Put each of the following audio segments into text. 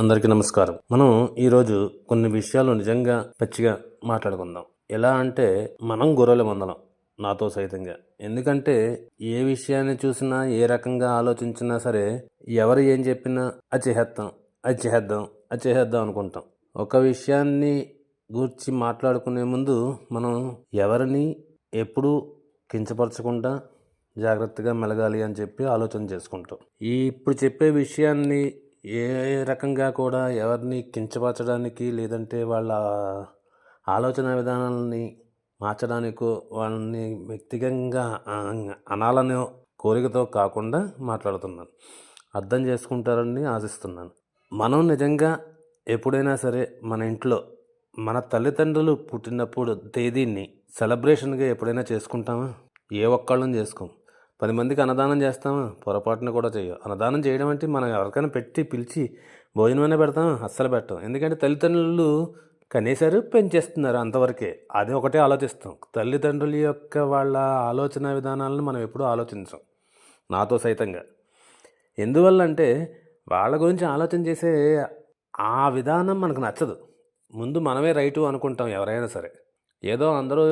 అందరికీ నమస్కారం. మనం ఈరోజు కొన్ని విషయాలు నిజంగా పచ్చిగా మాట్లాడుకుందాం. ఎలా అంటే మనం గొర్రెల మందలం నాతో సైతంగా. ఎందుకంటే ఏ విషయాన్ని చూసినా ఏ రకంగా ఆలోచించినా సరే ఎవరు ఏం చెప్పినా అది చేసేద్దాం అది చేసేద్దాం అది చేసేద్దాం అనుకుంటాం. ఒక విషయాన్ని గూర్చి మాట్లాడుకునే ముందు మనం ఎవరిని ఎప్పుడూ కించపరచకుండా జాగ్రత్తగా మెలగాలి అని చెప్పి ఆలోచన చేసుకుంటాం. ఈ ఇప్పుడు చెప్పే విషయాన్ని ఏ రకంగా కూడా ఎవరిని కించపరచడానికి లేదంటే వాళ్ళ ఆలోచన విధానాలని మార్చడానికో వాళ్ళని వ్యక్తిగతంగా ఆ- అనాలనే కోరికతో కాకుండా మాట్లాడుతున్నాను. అర్థం చేసుకుంటారని ఆశిస్తున్నాను. మనం నిజంగా ఎప్పుడైనా సరే మన ఇంట్లో మన తల్లిదండ్రులు పుట్టినప్పుడు తేదీని సెలబ్రేషన్గా ఎప్పుడైనా చేసుకుంటామా? ఏ ఒక్కళ్ళని చేసుకోం. పది మందికి అన్నదానం చేస్తామా పొరపాటున కూడా చెయ్యం అన్నదానం చేయడం అంటే మనం ఎవరికైనా పెట్టి పిలిచి భోజనమైనా పెడతాం అస్సలు పెట్టం. ఎందుకంటే తల్లిదండ్రులు కనీసారు పెంచేస్తున్నారు అంతవరకే. అది ఒకటే ఆలోచిస్తాం. తల్లిదండ్రుల యొక్క వాళ్ళ ఆలోచన విధానాలను మనం ఎప్పుడూ ఆలోచించాం. నాతో సైతంగా. ఎందువల్ల అంటే వాళ్ళ గురించి ఆలోచన చేసే ఆ విధానం మనకు నచ్చదు. ముందు మనమే రైటు అనుకుంటాం ఎవరైనా సరే. ఏదో అందరూ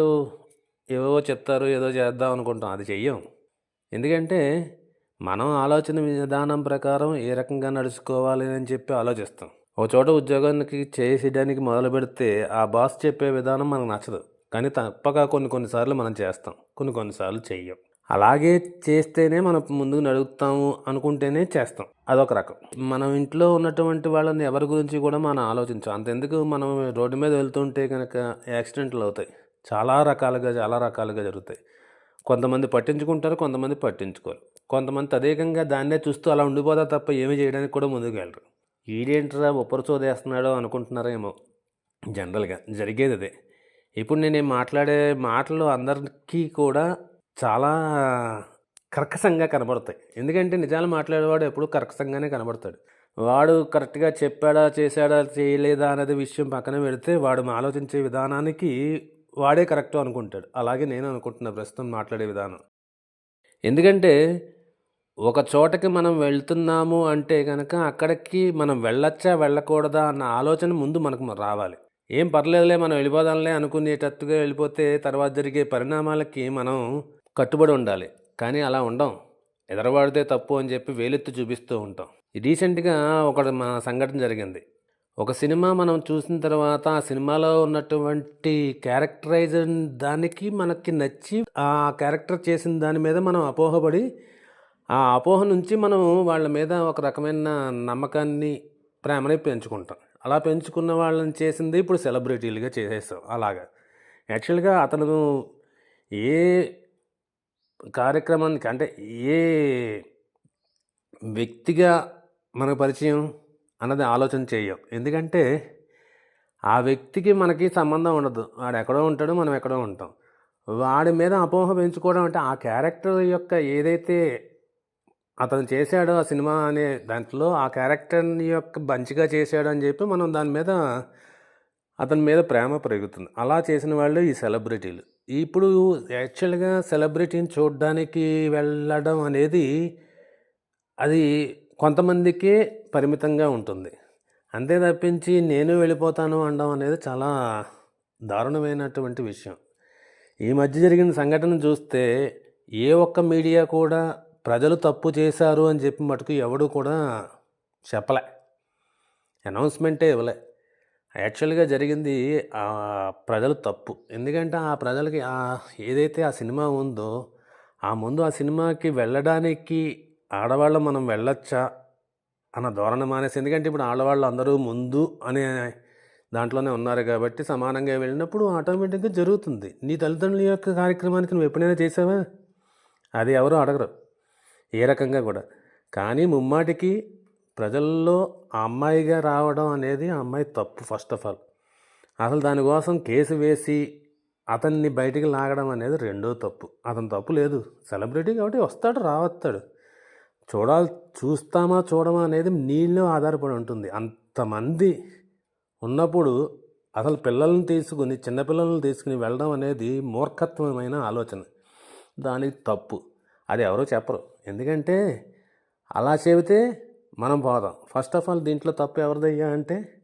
ఏవో చెప్తారు ఏదో చేద్దాం అనుకుంటాం. అది చెయ్యం. ఎందుకంటే మనం ఆలోచన విధానం ప్రకారం ఏ రకంగా నడుచుకోవాలి అని చెప్పి ఆలోచిస్తాం. ఒక చోట ఉద్యోగానికి చేసేయడానికి మొదలు పెడితే ఆ బాస్ చెప్పే విధానం మనకు నచ్చదు. కానీ తప్పక కొన్ని కొన్నిసార్లు మనం చేస్తాం. కొన్ని కొన్నిసార్లు చెయ్యం. అలాగే చేస్తేనే మనం ముందుకు నడుగుతాము అనుకుంటేనే చేస్తాం. అదొక రకం. మనం ఇంట్లో ఉన్నటువంటి వాళ్ళని ఎవరి గురించి కూడా మనం ఆలోచించాం. అంతెందుకు మనం రోడ్డు మీద వెళ్తుంటే కనుక యాక్సిడెంట్లు అవుతాయి. చాలా రకాలుగా చాలా రకాలుగా జరుగుతాయి. కొంతమంది పట్టించుకుంటారు కొంతమంది పట్టించుకోరు. కొంతమంది తదేకంగా దాన్నే చూస్తూ అలా ఉండిపోతారు తప్ప ఏమీ చేయడానికి కూడా ముందుకు వెళ్ళరు ఈడేంట్రా ఉప్పరచోదేస్తున్నాడో అనుకుంటున్నారేమో జనరల్గా జరిగేది అదే. ఇప్పుడు నేను మాట్లాడే మాటలు అందరికీ కూడా చాలా కర్కశంగా కనబడతాయి. ఎందుకంటే నిజాలు మాట్లాడేవాడు ఎప్పుడు కర్కశంగానే కనబడతాడు. వాడు కరెక్ట్గా చెప్పాడా చేశాడా చేయలేదా అనేది విషయం పక్కన పెడితే వాడు ఆలోచించే విధానానికి వాడే కరెక్ట్ అనుకుంటాడు. అలాగే నేను అనుకుంటున్నా ప్రస్తుతం మాట్లాడే విధానం. ఎందుకంటే ఒక చోటకి మనం వెళ్తున్నాము అంటే కనుక అక్కడికి మనం వెళ్ళొచ్చా వెళ్ళకూడదా అన్న ఆలోచన ముందు మనకు రావాలి. ఏం పర్లేదులే మనం వెళ్ళిపోదాంలే అనుకునేటట్టుగా వెళ్ళిపోతే తర్వాత జరిగే పరిణామాలకి మనం కట్టుబడి ఉండాలి. కానీ అలా ఉండం. ఎదరవాడితే తప్పు అని చెప్పి వేలెత్తి చూపిస్తూ ఉంటాం. రీసెంట్గా ఒక మా సంఘటన జరిగింది. ఒక సినిమా మనం చూసిన తర్వాత ఆ సినిమాలో ఉన్నటువంటి క్యారెక్టరైజ్ దానికి మనకి నచ్చి ఆ క్యారెక్టర్ చేసిన దాని మీద మనం అపోహపడి ఆ అపోహ నుంచి మనం వాళ్ళ మీద ఒక రకమైన నమ్మకాన్ని ప్రేమని పెంచుకుంటాం. అలా పెంచుకున్న వాళ్ళని చేసింది ఇప్పుడు సెలబ్రిటీలుగా చేసేస్తాం అలాగా. యాక్చువల్గా అతను ఏ కార్యక్రమానికి అంటే ఏ వ్యక్తిగా మన పరిచయం? అన్నది ఆలోచన చేయం ఎందుకంటే ఆ వ్యక్తికి మనకి సంబంధం ఉండదు. వాడు ఎక్కడో ఉంటాడు మనం ఎక్కడో ఉంటాం. వాడి మీద అపోహ పెంచుకోవడం అంటే ఆ క్యారెక్టర్ యొక్క ఏదైతే అతను చేశాడో ఆ సినిమా అనే దాంట్లో ఆ క్యారెక్టర్ని యొక్క మంచిగా చేశాడు అని చెప్పి మనం దాని మీద అతని మీద ప్రేమ పెరుగుతుంది. అలా చేసిన వాళ్ళు ఈ సెలబ్రిటీలు. ఇప్పుడు యాక్చువల్గా సెలబ్రిటీని చూడడానికి వెళ్ళడం అనేది అది కొంతమందికే పరిమితంగా ఉంటుంది. అంతే తప్పించి నేను వెళ్ళిపోతాను అనడం అనేది చాలా దారుణమైనటువంటి విషయం. ఈ మధ్య జరిగిన సంఘటన చూస్తే ఏ ఒక్క మీడియా కూడా ప్రజలు తప్పు చేశారు అని చెప్పి మటుకు ఎవడు కూడా చెప్పలే. అనౌన్స్మెంటే ఇవ్వలే. యాక్చువల్గా జరిగింది ఆ ప్రజలు తప్పు. ఎందుకంటే ఆ ప్రజలకి ఆ ఏదైతే ఆ సినిమా ఉందో ఆ ముందు ఆ సినిమాకి వెళ్ళడానికి ఆడవాళ్ళు మనం వెళ్ళొచ్చా అన్న ధోరణ మానేసి ఎందుకంటే ఇప్పుడు ఆడవాళ్ళు అందరూ ముందు అనే దాంట్లోనే ఉన్నారు కాబట్టి సమానంగా వెళ్ళినప్పుడు ఆటోమేటిక్గా జరుగుతుంది. నీ తల్లిదండ్రుల యొక్క కార్యక్రమానికి నువ్వు ఎప్పుడైనా చేసావా? అది ఎవరు అడగరు. ఏ రకంగా కూడా. కానీ ముమ్మాటికి ప్రజల్లో ఆ అమ్మాయిగా రావడం అనేది ఆ అమ్మాయి తప్పు ఫస్ట్ ఆఫ్ ఆల్. అసలు దానికోసం కేసు వేసి అతన్ని బయటికి లాగడం అనేది రెండో తప్పు. అతను తప్పు లేదు. సెలబ్రిటీ కాబట్టి వస్తాడు రావస్తాడు. చూడాలి చూస్తామా చూడమా అనేది నీళ్ళు ఆధారపడి ఉంటుంది. అంతమంది ఉన్నప్పుడు అసలు పిల్లల్ని తీసుకుని చిన్నపిల్లల్ని తీసుకుని వెళ్ళడం అనేది మూర్ఖత్వమైన ఆలోచన. దానికి తప్పు. అది ఎవరో చెప్పరు. ఎందుకంటే అలా చెబితే మనం పోదాం. ఫస్ట్ ఆఫ్ ఆల్ దీంట్లో తప్పు ఎవరిదయ్యా అంటే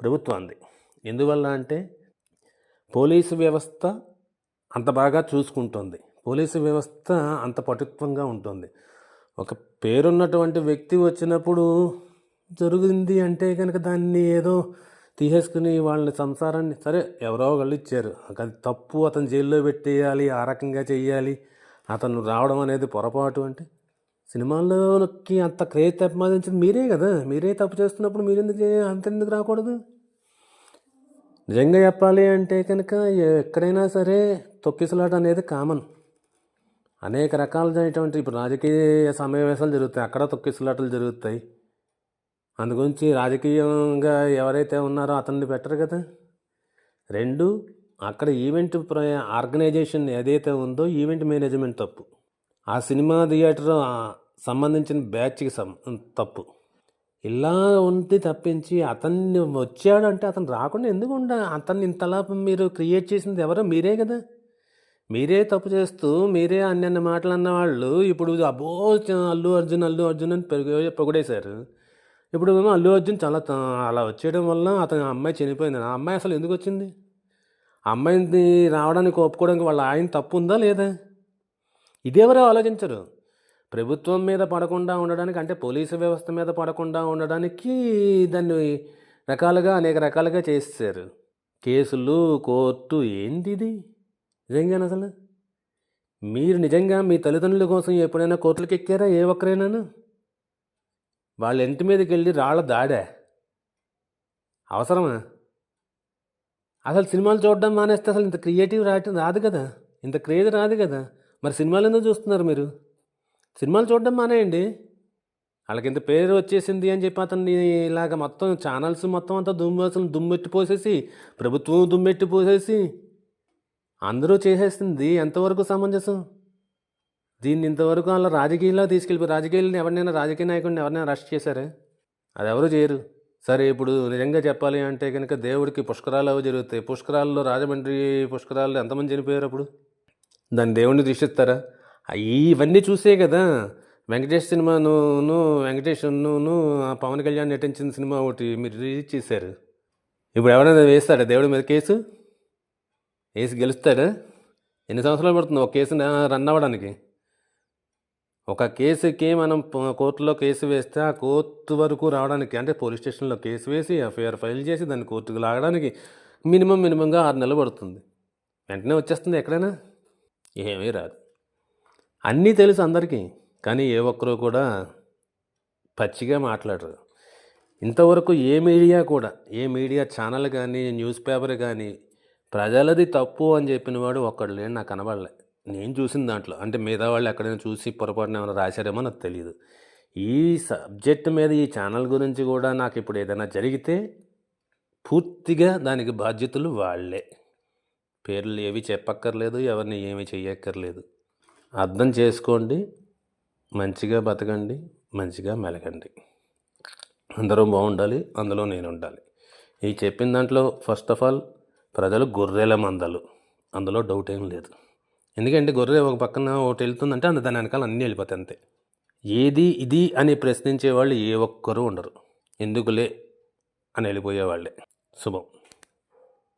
ప్రభుత్వాన్ని ఎందువల్ల అంటే పోలీసు వ్యవస్థ అంత బాగా చూసుకుంటుంది. పోలీసు వ్యవస్థ అంత పటుత్వంగా ఉంటుంది. ఒక పేరున్నటువంటి వ్యక్తి వచ్చినప్పుడు జరుగుతుంది అంటే కనుక దాన్ని ఏదో తీసేసుకుని వాళ్ళని సంసారాన్ని సరే ఎవరో వాళ్ళు ఇచ్చారు. అది తప్పు అతను జైల్లో పెట్టేయాలి ఆ రకంగా చేయాలి అతను రావడం అనేది పొరపాటు అంటే సినిమాల్లోకి అంత క్రేజ్ సంపాదించింది మీరే కదా. మీరే తప్పు చేస్తున్నప్పుడు మీరు ఎందుకు అంత ఎందుకు రాకూడదు? నిజంగా చెప్పాలి అంటే కనుక ఎక్కడైనా సరే తొక్కిసలాట అనేది కామన్. అనేక రకాలైనటువంటి ఇప్పుడు రాజకీయ సమావేశాలు జరుగుతాయి అక్కడ తొక్కిసలాటలు జరుగుతాయి. అందుగురించి రాజకీయంగా ఎవరైతే ఉన్నారో అతన్ని పెట్టరు కదా. రెండు అక్కడ ఈవెంట్ ప్ర ఆర్గనైజేషన్ ఏదైతే ఉందో ఈవెంట్ మేనేజ్మెంట్ తప్పు. ఆ సినిమా థియేటర్ సంబంధించిన బ్యాచ్కి సం తప్పు. ఇలా ఉంది తప్పించి అతన్ని వచ్చాడంటే అతను రాకుండా ఎందుకు ఉండ అతన్ని ఇంతలా మీరు క్రియేట్ చేసింది ఎవరో మీరే కదా. మీరే తప్పు చేస్తూ మీరే అన్ని అన్ని మాటలు అన్న వాళ్ళు ఇప్పుడు అబ్బో అల్లు అర్జున్ అల్లు అర్జున్ అని పెరుగు పొగిడేశారు. ఇప్పుడు ఏమో అల్లు అర్జున్ చాలా అలా వచ్చేయడం వల్ల అతని అమ్మాయి చనిపోయింది. ఆ అమ్మాయి అసలు ఎందుకు వచ్చింది? అమ్మాయిని రావడానికి ఒప్పుకోవడానికి వాళ్ళ ఆయన తప్పు ఉందా లేదా? ఇదేవరో ఆలోచించరు. ప్రభుత్వం మీద పడకుండా ఉండడానికి అంటే పోలీసు వ్యవస్థ మీద పడకుండా ఉండడానికి దాన్ని రకాలుగా అనేక రకాలుగా చేస్తారు కేసులు కోర్టు ఏంది ఇది? నిజంగానే అసలు? మీరు నిజంగా మీ తల్లిదండ్రుల కోసం ఎప్పుడైనా కోర్టులకు ఎక్కారా? ఏ ఒక్కరైనాను? వాళ్ళ ఇంటి మీదకి వెళ్ళి రాళ్ళ దాడా? అవసరమా? అసలు సినిమాలు చూడడం మానేస్తే అసలు ఇంత క్రియేటివ్ రాయటం రాదు కదా? ఇంత క్రేజ్ రాదు కదా? మరి సినిమాలు ఎందుకు చూస్తున్నారు మీరు? సినిమాలు చూడడం మానేయండి. వాళ్ళకి ఇంత పేరు వచ్చేసింది అని చెప్పి అతన్ని ఇలాగ మొత్తం ఛానల్స్ మొత్తం అంతా దుమ్ము దుమ్మెట్టి పోసేసి ప్రభుత్వం దుమ్మెట్టి పోసేసి అందరూ చేసేస్తుంది ఎంతవరకు సమంజసం? దీన్ని ఇంతవరకు వాళ్ళ రాజకీయంలో తీసుకెళ్ళిపోయి రాజకీయాలను ఎవరినైనా రాజకీయ నాయకుడిని ఎవరినైనా అరెస్ట్ చేశారా? అది ఎవరు చేయరు. సరే ఇప్పుడు నిజంగా చెప్పాలి అంటే కనుక దేవుడికి పుష్కరాలు అవి జరుగుతాయి. పుష్కరాల్లో రాజమండ్రి పుష్కరాల్లో ఎంతమంది చనిపోయారు అప్పుడు? దాన్ని దేవుడిని దృష్టిస్తారా ఇవన్నీ చూసే కదా. వెంకటేష్ సినిమాను వెంకటేష్ను పవన్ కళ్యాణ్ నటించిన సినిమా ఒకటి మీరు రిలీజ్ చేశారు. ఇప్పుడు ఎవరైనా వేస్తాడా దేవుడి మీద కేసు? కేసు గెలుస్తాడు? ఎన్ని సంవత్సరాలు పడుతుంది ఒక కేసు రన్ అవ్వడానికి? ఒక కేసుకి మనం కోర్టులో కేసు వేస్తే ఆ కోర్టు వరకు రావడానికి అంటే పోలీస్ స్టేషన్లో కేసు వేసి ఎఫ్ఐఆర్ ఫైల్ చేసి దాన్ని కోర్టుకు లాగడానికి మినిమం మినిమంగా ఆరు నెలలు పడుతుంది. వెంటనే వచ్చేస్తుంది ఎక్కడైనా? ఏమీ రాదు. అన్నీ తెలుసు అందరికీ కానీ ఏ ఒక్కరూ కూడా పచ్చిగా మాట్లాడరు. ఇంతవరకు ఏ మీడియా కూడా ఏ మీడియా ఛానల్ కానీ న్యూస్ పేపర్ కానీ ప్రజలది తప్పు అని చెప్పిన వాడు ఒక్కడు లేని నాకు కనబడలే. నేను చూసిన దాంట్లో అంటే మిగతా వాళ్ళు ఎక్కడైనా చూసి పొరపాటున ఏమైనా రాశారేమో నాకు తెలియదు ఈ సబ్జెక్ట్ మీద ఈ ఛానల్ గురించి కూడా నాకు ఇప్పుడు ఏదైనా జరిగితే పూర్తిగా దానికి బాధ్యతలు వాళ్ళే. పేర్లు ఏవి చెప్పక్కర్లేదు ఎవరిని ఏమి చెయ్యక్కర్లేదు. అర్థం చేసుకోండి మంచిగా బతకండి మంచిగా మెలగండి. అందరూ బాగుండాలి అందులో నేను ఉండాలి ఈ చెప్పిన దాంట్లో ఫస్ట్ ఆఫ్ ఆల్ ప్రజలు గొర్రెల మందలు. అందులో డౌట్ ఏం లేదు. ఎందుకంటే గొర్రె ఒక పక్కన ఒకటి వెళ్తుందంటే అంత దాని వెనకాల అన్నీ వెళ్ళిపోతాయి అంతే. ఏది ఇది అని ప్రశ్నించే వాళ్ళు ఏ ఒక్కరూ ఉండరు. ఎందుకులే అని వెళ్ళిపోయేవాళ్ళే. శుభం.